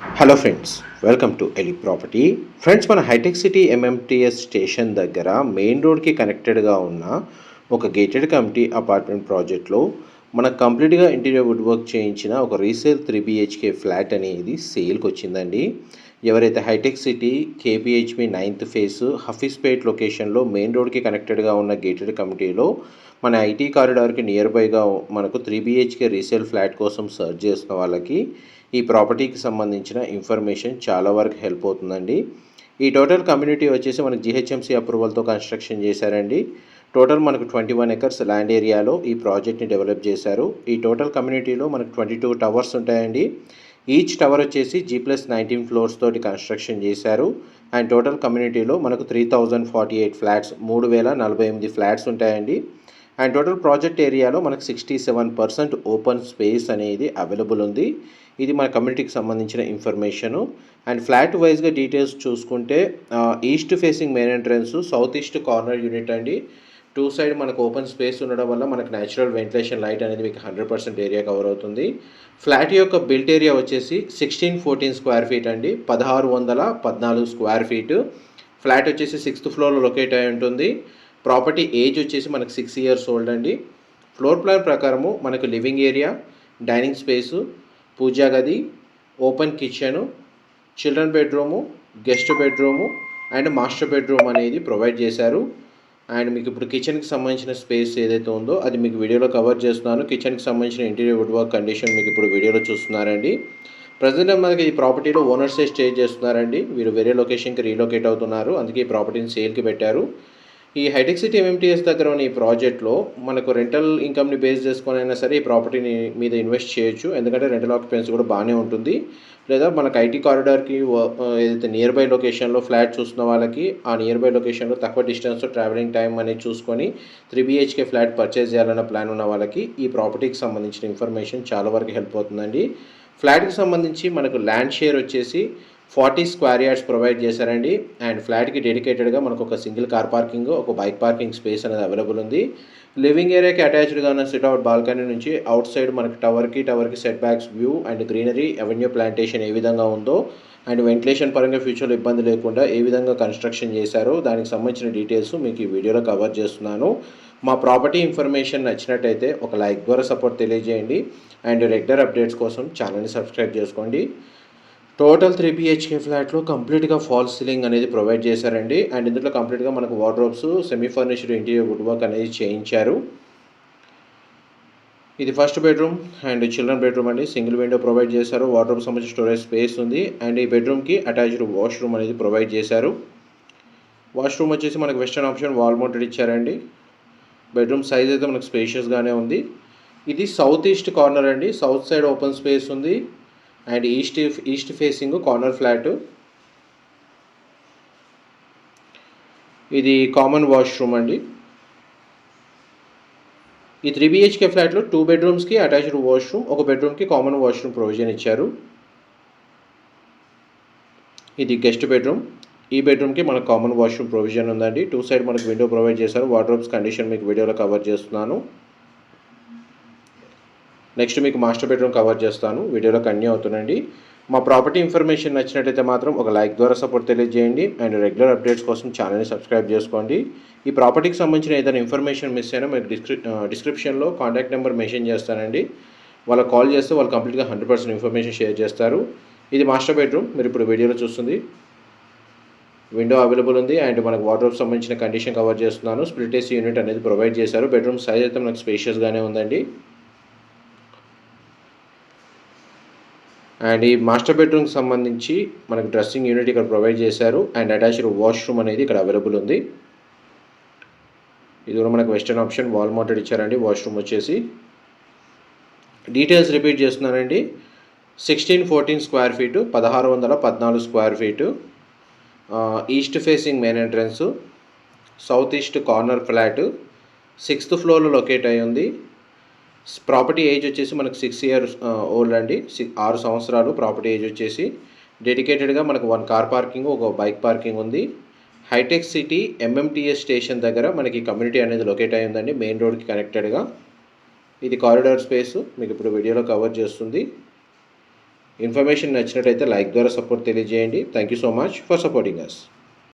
Hello friends welcome to ఎలి property friends మన hitech city MMTS station దగ్గర main రోడ్కి కనెక్టెడ్గా ఉన్న ఒక గేటెడ్ కమిటీ అపార్ట్మెంట్ ప్రాజెక్ట్లో మన కంప్లీట్గా ఇంటీరియర్ వుడ్ వర్క్ చేయించిన ఒక రీసేల్ త్రీ బిహెచ్కే ఫ్లాట్ అనేది సేల్కి వచ్చిందండి. ఎవరైతే hitech city KBHP ninth phase Hafeezpet లొకేషన్లో మెయిన్ రోడ్కి కనెక్టెడ్గా ఉన్న గేటెడ్ కమిటీలో మన ఐటీ కారిడార్కి నియర్ బైగా మనకు త్రీ బిహెచ్కే రీసేల్ ఫ్లాట్ కోసం సర్చ్ చేసిన వాళ్ళకి ఈ ప్రాపర్టీకి సంబంధించిన ఇన్ఫర్మేషన్ చాలా వరకు హెల్ప్ అవుతుందండి. ఈ టోటల్ కమ్యూనిటీ వచ్చేసి మనకి జిహెచ్ఎంసీ అప్రూవల్తో కన్స్ట్రక్షన్ చేశారండి. టోటల్ మనకు ట్వంటీ వన్ ఎకర్స్ ల్యాండ్ ఏరియాలో ఈ ప్రాజెక్ట్ని డెవలప్ చేశారు. ఈ టోటల్ కమ్యూనిటీలో మనకు ట్వంటీ టూ టవర్స్ ఉంటాయండి. ఈచ్ టవర్ వచ్చేసి జీ ప్లస్ నైన్టీన్ ఫ్లోర్స్ తోటి కన్స్ట్రక్షన్ చేశారు. అండ్ టోటల్ కమ్యూనిటీలో మనకు three thousand forty eight flats మూడు వేల నలభై ఎనిమిది ఫ్లాట్స్ ఉంటాయండి. అండ్ టోటల్ ప్రాజెక్ట్ ఏరియాలో మనకు sixty seven percent open space అనేది అవైలబుల్ ఉంది. ఇది మన కమ్యూనిటీకి సంబంధించిన ఇన్ఫర్మేషను అండ్ ఫ్లాట్ వైజ్గా డీటెయిల్స్ చూసుకుంటే east facing main entrance south east corner unit అండి. టూ సైడ్ మనకు ఓపెన్ స్పేస్ ఉండడం వల్ల మనకు న్యాచురల్ వెంటిలేషన్ లైట్ అనేది మీకు హండ్రెడ్ పర్సెంట్ ఏరియా కవర్ అవుతుంది. ఫ్లాట్ యొక్క బిల్ట్ ఏరియా వచ్చేసి సిక్స్టీన్ ఫోర్టీన్ స్క్వేర్ ఫీట్ అండి. పదహారు వందల పద్నాలుగు స్క్వేర్ ఫీట్ ఫ్లాట్ వచ్చేసి సిక్స్త్ ఫ్లోర్లో లొకేట్ అయి ఉంటుంది. ప్రాపర్టీ ఏజ్ వచ్చేసి మనకు సిక్స్ ఇయర్స్ ఓల్డ్ అండి. ఫ్లోర్ ప్లాన్ ప్రకారము మనకు living area dining space puja గది open kitchen children bedroom guest bedroom and master bedroom అనేది ప్రొవైడ్ చేశారు. అండ్ మీకు ఇప్పుడు కిచెన్కి సంబంధించిన స్పేస్ ఏదైతే ఉందో అది మీకు వీడియోలో కవర్ చేస్తున్నాను. కిచెన్కి సంబంధించిన ఇంటీరియర్ వుడ్ వర్క్ కండిషన్ మీకు ఇప్పుడు వీడియోలో చూస్తున్నారండి. ప్రజెంట్ మనకి ఈ ప్రాపర్టీలో ఓనర్సే స్టే చేస్తున్నారండి? వీరు వేరే లొకేషన్కి రీలొకేట్ అవుతున్నారు. అందుకే ఈ ప్రాపర్టీని సేల్కి పెట్టారు. ఈ హైటెక్ సిటీ ఎంఎంటీఎస్ దగ్గర ఉన్న ఈ ప్రాజెక్ట్లో మనకు రెంటల్ ఇన్కమ్ని బేస్ చేసుకొని అయినా సరే ఈ ప్రాపర్టీని మీద ఇన్వెస్ట్ చేయొచ్చు. ఎందుకంటే రెంటల్ ఆక్యుపెన్సీ కూడా బాగానే ఉంటుంది. లేదా మనకు ఐటీ కారిడార్కి ఏదైతే నియర్ బై లొకేషన్లో ఫ్లాట్ చూస్తున్న వాళ్ళకి ఆ నియర్ బై లొకేషన్లో తక్కువ డిస్టెన్స్లో ట్రావెలింగ్ టైం అనేది చూసుకొని త్రీ బిహెచ్కే ఫ్లాట్ పర్చేజ్ చేయాలన్న ప్లాన్ ఉన్న వాళ్ళకి ఈ ప్రాపర్టీకి సంబంధించిన ఇన్ఫర్మేషన్ చాలా వరకు హెల్ప్ అవుతుందండి. ఫ్లాట్కి సంబంధించి మనకు ల్యాండ్ షేర్ వచ్చేసి ఫార్టీ స్క్వేర్ యార్డ్స్ ప్రొవైడ్ చేశారండి. అండ్ ఫ్లాట్కి డెడికేటెడ్గా మనకు ఒక సింగిల్ కార్ పార్కింగ్ ఒక బైక్ పార్కింగ్ స్పేస్ అనేది అవైలబుల్ ఉంది. లివింగ్ ఏరియాకి అటాచ్డ్గా ఉన్న సిట్ అవుట్ బాల్కనీ నుంచి అవుట్ సైడ్ మనకి టవర్కి టవర్కి setbacks view and greenery avenue plantation ఏ విధంగా ఉందో అండ్ వెంటిలేషన్ పరంగా ఫ్యూచర్లో ఇబ్బంది లేకుండా ఏ విధంగా కన్స్ట్రక్షన్ చేశారో దానికి సంబంధించిన డీటెయిల్స్ మీకు ఈ వీడియోలో కవర్ చేస్తున్నాను. మా ప్రాపర్టీ ఇన్ఫర్మేషన్ నచ్చినట్టయితే ఒక లైక్ ద్వారా సపోర్ట్ తెలియజేయండి. అండ్ రెగ్యులర్ అప్డేట్స్ కోసం ఛానల్ని సబ్స్క్రైబ్ చేసుకోండి. టోటల్ త్రీ బిహెచ్కే ఫ్లాట్లో కంప్లీట్గా ఫాల్ సీలింగ్ అనేది ప్రొవైడ్ చేశారండి. అండ్ ఇందులో కంప్లీట్గా మనకు wardrobes semi furnished interior wood work అనేది చేయించారు. ఇది first bedroom and children bedroom అండి. సింగిల్ విండో ప్రొవైడ్ చేశారు. వార్డ్రోబ్ సంబంధించి స్టోరేజ్ స్పేస్ ఉంది. అండ్ ఈ బెడ్రూమ్కి అటాచ్డ్ వాష్రూమ్ అనేది ప్రొవైడ్ చేశారు. వాష్రూమ్ వచ్చేసి మనకు వెస్టర్న్ ఆప్షన్ వాల్ మౌంటెడ్ ఇచ్చారండి. బెడ్రూమ్ సైజ్ అయితే మనకు స్పేషియస్గానే ఉంది. ఇది సౌత్ ఈస్ట్ కార్నర్ అండి. సౌత్ సైడ్ ఓపెన్ స్పేస్ ఉంది. And east east facing corner flat. ఇది కామన్ వాష్రూమ్ అండి. ఈ త్రీ బిహెచ్కే ఫ్లాట్లో టూ బెడ్రూమ్స్కి అటాచ్డ్ వాష్రూమ్ ఒక బెడ్రూమ్కి కామన్ వాష్రూమ్ ప్రొవిజన్ ఇచ్చారు. ఇది గెస్ట్ బెడ్రూమ్. ఈ బెడ్రూమ్కి మనకు కామన్ వాష్రూమ్ ప్రొవిజన్ ఉందండి. టూ సైడ్ మనకు విండో ప్రొవైడ్ చేశారు. వార్డ్రోబ్స్ కండిషన్ మీకు వీడియోలో కవర్ చేస్తున్నాను. నెక్స్ట్ మీకు మాస్టర్ బెడ్రూమ్ కవర్ చేస్తాను. వీడియోలో కన్యూ అవుతుందండి. మా ప్రాపర్టీ ఇన్ఫర్మేషన్ నచ్చినట్టయితే మాత్రం ఒక లైక్ ద్వారా సపోర్ట్ తెలియజేయండి. అండ్ రెగ్యులర్ అప్డేట్స్ కోసం ఛానల్ని సబ్స్క్రైబ్ చేసుకోండి. ఈ ప్రాపర్టీకి సంబంధించిన ఏదైనా ఇన్ఫర్మేషన్ మిస్ అయినా మీకు డిస్క్రి డిస్క్రిప్షన్లో కాంటాక్ట్ నెంబర్ మెన్షన్ చేస్తానండి. వాళ్ళకి కాల్ చేస్తే వాళ్ళు కంప్లీట్గా హండ్రెడ్ పర్సెంట్ ఇన్ఫర్మేషన్ షేర్ చేస్తారు. ఇది మాస్టర్ బెడ్రూమ్. మీరు ఇప్పుడు వీడియోలో చూస్తుంది. విండో అవైలబుల్ ఉంది. అండ్ మనకు వాటర్ సంబంధించిన కండిషన్ కవర్ చేస్తున్నాను. స్ప్లిట్ ఏసీ యూనిట్ అనేది ప్రొవైడ్ చేశారు. బెడ్రూమ్ సైజ్ అయితే మనకు స్పేషియస్గానే ఉందండి. అండ్ ఈ మాస్టర్ బెడ్రూమ్కి సంబంధించి మనకు డ్రెస్సింగ్ యూనిట్ ఇక్కడ ప్రొవైడ్ చేశారు. అండ్ అటాచ్డ్ వాష్రూమ్ అనేది ఇక్కడ అవైలబుల్ ఉంది. ఇది కూడా మనకు వెస్టర్న్ ఆప్షన్ వాల్ మౌంటెడ్ ఇచ్చారండి. వాష్రూమ్ వచ్చేసి. డీటెయిల్స్ రిపీట్ చేస్తున్నానండి. సిక్స్టీన్ ఫోర్టీన్ స్క్వేర్ ఫీటు పదహారు వందల పద్నాలుగు square feet east facing main entrance south east corner flat sixth ఫ్లోర్లో లొకేట్ అయి ఉంది. ప్రాపర్టీ ఏజ్ వచ్చేసి మనకు సిక్స్ ఇయర్స్ ఓల్డ్ అండి. ఆరు సంవత్సరాలు ప్రాపర్టీ ఏజ్ వచ్చేసి డెడికేటెడ్గా మనకు వన్ కార్ పార్కింగ్ ఒక బైక్ పార్కింగ్ ఉంది. హైటెక్ సిటీ ఎంఎంటీఎస్ స్టేషన్ దగ్గర మనకి కమ్యూనిటీ అనేది లొకేట్ అయి ఉందండి మెయిన్ రోడ్కి కనెక్టెడ్గా ఇది కారిడార్ స్పేస్ మీకు ఇప్పుడు వీడియోలో కవర్ చేస్తుంది. ఇన్ఫర్మేషన్ నచ్చినట్టయితే లైక్ ద్వారా సపోర్ట్ తెలియజేయండి. Thank you so much for supporting us